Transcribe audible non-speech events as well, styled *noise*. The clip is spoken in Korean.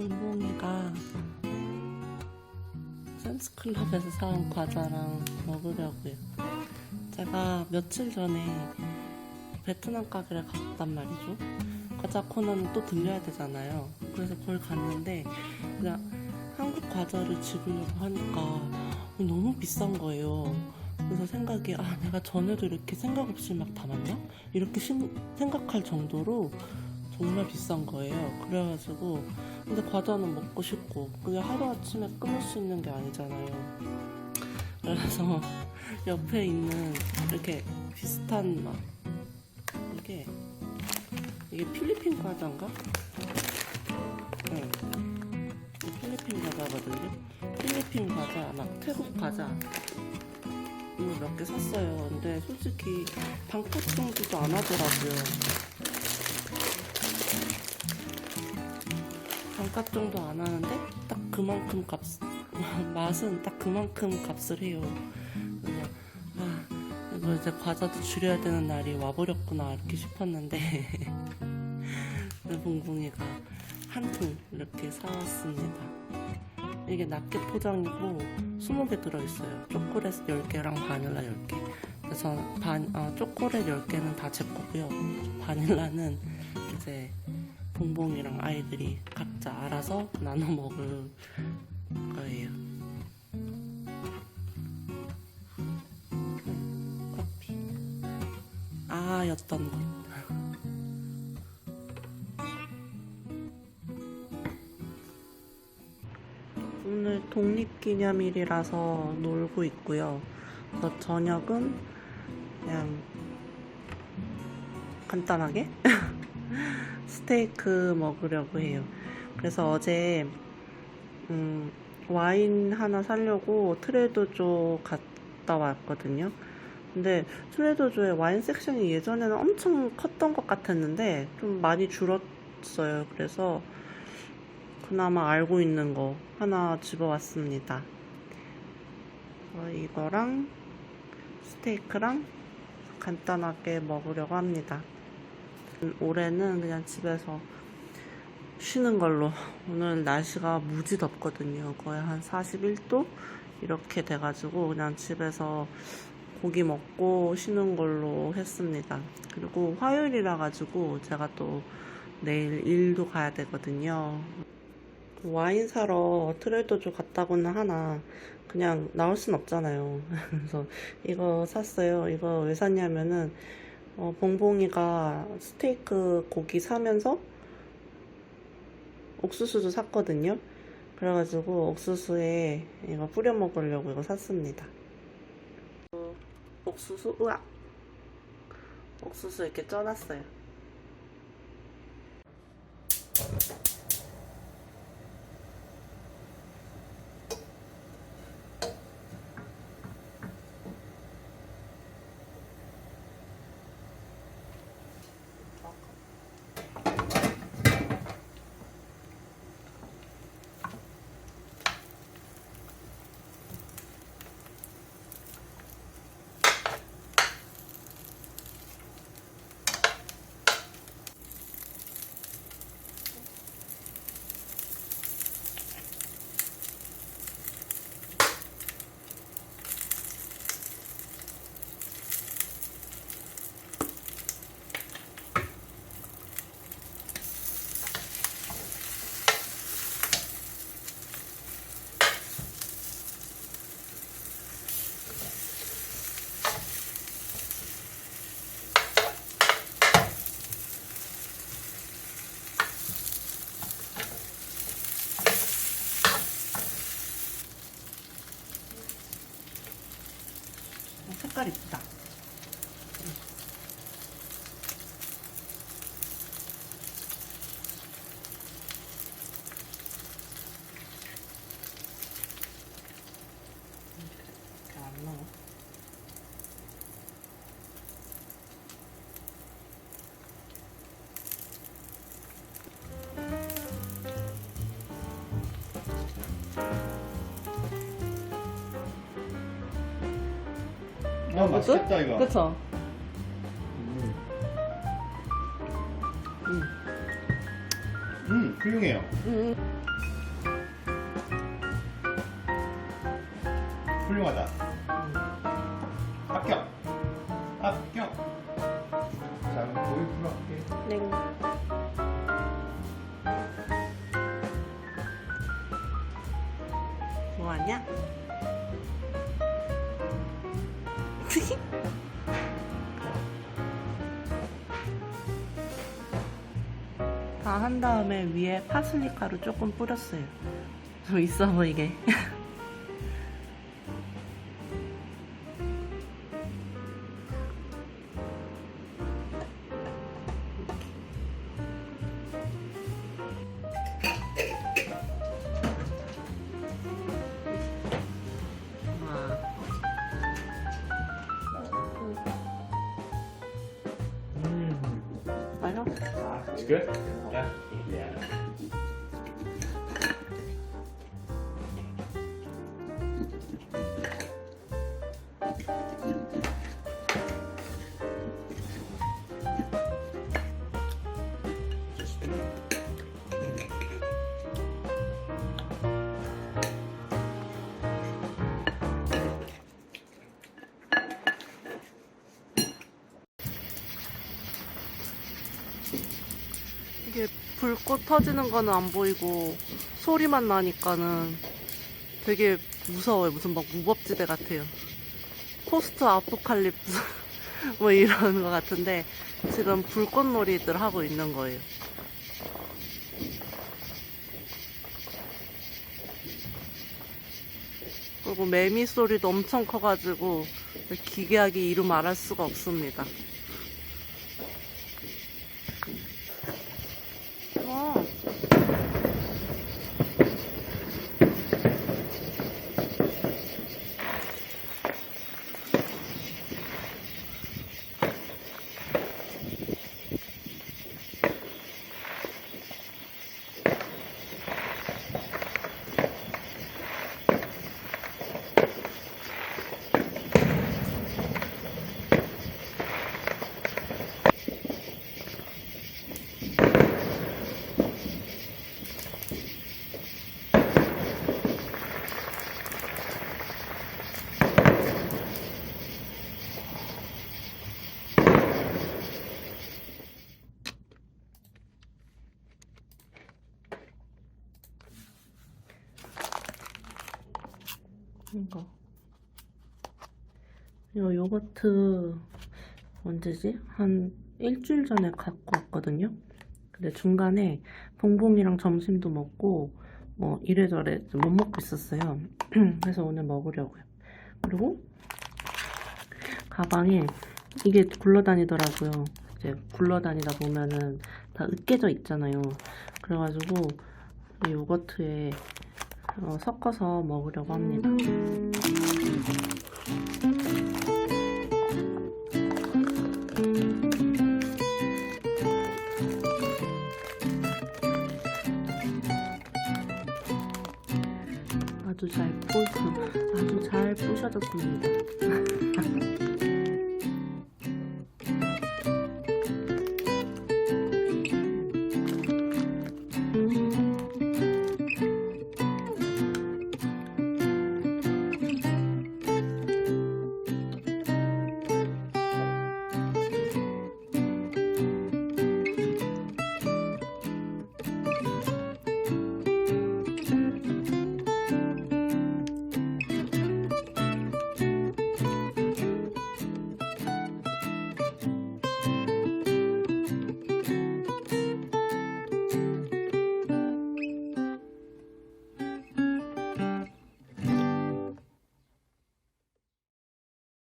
봉봉이가 센스클럽에서 사온 과자랑 먹으려고요. 제가 며칠 전에 베트남 가게를 갔단 말이죠. 과자 코너는 또 들려야 되잖아요. 그래서 거기 갔는데 그냥 한국 과자를 집으려고 하니까 너무 비싼 거예요. 그래서 생각이 아 내가 전에도 이렇게 생각 없이 막 담았나? 이렇게 심- 생각할 정도로 정말 비싼 거예요. 그래가지고 근데 과자는 먹고 싶고 그게 하루아침에 끊을 수 있는 게 아니잖아요. 그래서 *laughs* 옆에 있는 이렇게 비슷한 막 이게 이게 필리핀 과자인가? 네. 필리핀 과자거든요. 필리핀 과자, 막 태국 과자 이거 몇 개 샀어요. 근데 솔직히 정도도 안 하더라고요. 반값 정도 안 하는데 딱 그만큼 값 *laughs* 맛은 딱 그만큼 값을 해요. 그래서 아 이제 과자도 줄여야 되는 날이 와버렸구나 이렇게 싶었는데 *laughs* 봉봉이가 한 통 이렇게 사왔습니다. 이게 낱개 포장이고 20개 들어있어요. 초콜릿 10개랑 바닐라 10개. 그래서 반, 어, 초콜릿 10개는 다 제 거고요. 바닐라는 이제 봉봉이랑 아이들이 각자 알아서 나눠 먹을 거예요. 음, 커피. 아, 였던 것. 오늘 독립기념일이라서 놀고 있고요. 그래서 저녁은 그냥 간단하게 *laughs* 스테이크 먹으려고 해요. 그래서 어제 음, 와인 하나 사려고 트레이더조 갔다 왔거든요. 근데 트레이더조의 와인 섹션이 예전에는 엄청 컸던 것 같았는데 좀 많이 줄었어요. 그래서 그나마 알고 있는 거 하나 집어왔습니다. 어, 이거랑 스테이크랑 간단하게 먹으려고 합니다. 음, 올해는 그냥 집에서 쉬는 걸로 오늘 날씨가 무지 덥거든요. 거의 한 41도 이렇게 돼가지고 그냥 집에서 고기 먹고 쉬는 걸로 했습니다. 그리고 화요일이라 가지고 제가 또 내일 일도 가야 되거든요. 와인 사러 트레이더조 갔다고는 하나 그냥 나올 순 없잖아요. *laughs* 그래서 이거 샀어요. 이거 왜 샀냐면은 어, 봉봉이가 스테이크 고기 사면서 옥수수도 샀거든요. 그래가지고 옥수수에 이거 뿌려 먹으려고 이거 샀습니다. 어, 옥수수, 우와! 옥수수 이렇게 쪄놨어요. 아, 맛있겠다, 이거. 그쵸? 음. 음. 훌륭해요. 음. 훌륭하다. 합격. 합격. 자, 그럼 고기 풀어 할게. 네. 뭐하냐? 다 한 다음에 위에 파슬리 가루 조금 뿌렸어요. 좀 있어 보이게. 와. 음. It's good? 불꽃 터지는 거는 안 보이고 소리만 나니까는 되게 무서워요. 무슨 막 무법지대 같아요. 포스트 아포칼립스 *laughs* 뭐 이런 거 같은데 지금 불꽃놀이들 하고 있는 거예요. 그리고 매미 소리도 엄청 커가지고 기괴하게 이루 말할 수가 없습니다. 어. 이거. 이거 요거트 언제지? 한 일주일 전에 갖고 왔거든요. 근데 중간에 봉봉이랑 점심도 먹고 뭐 이래저래 못 먹고 있었어요. *clears throat* 그래서 오늘 먹으려고요. 그리고 가방에 이게 굴러다니더라고요. 이제 굴러다니다 보면은 다 으깨져 있잖아요. 그래가지고 이 요거트에 어, 섞어서 먹으려고 합니다. 아주 잘 부셔, 아주 잘 부셔졌습니다. *laughs*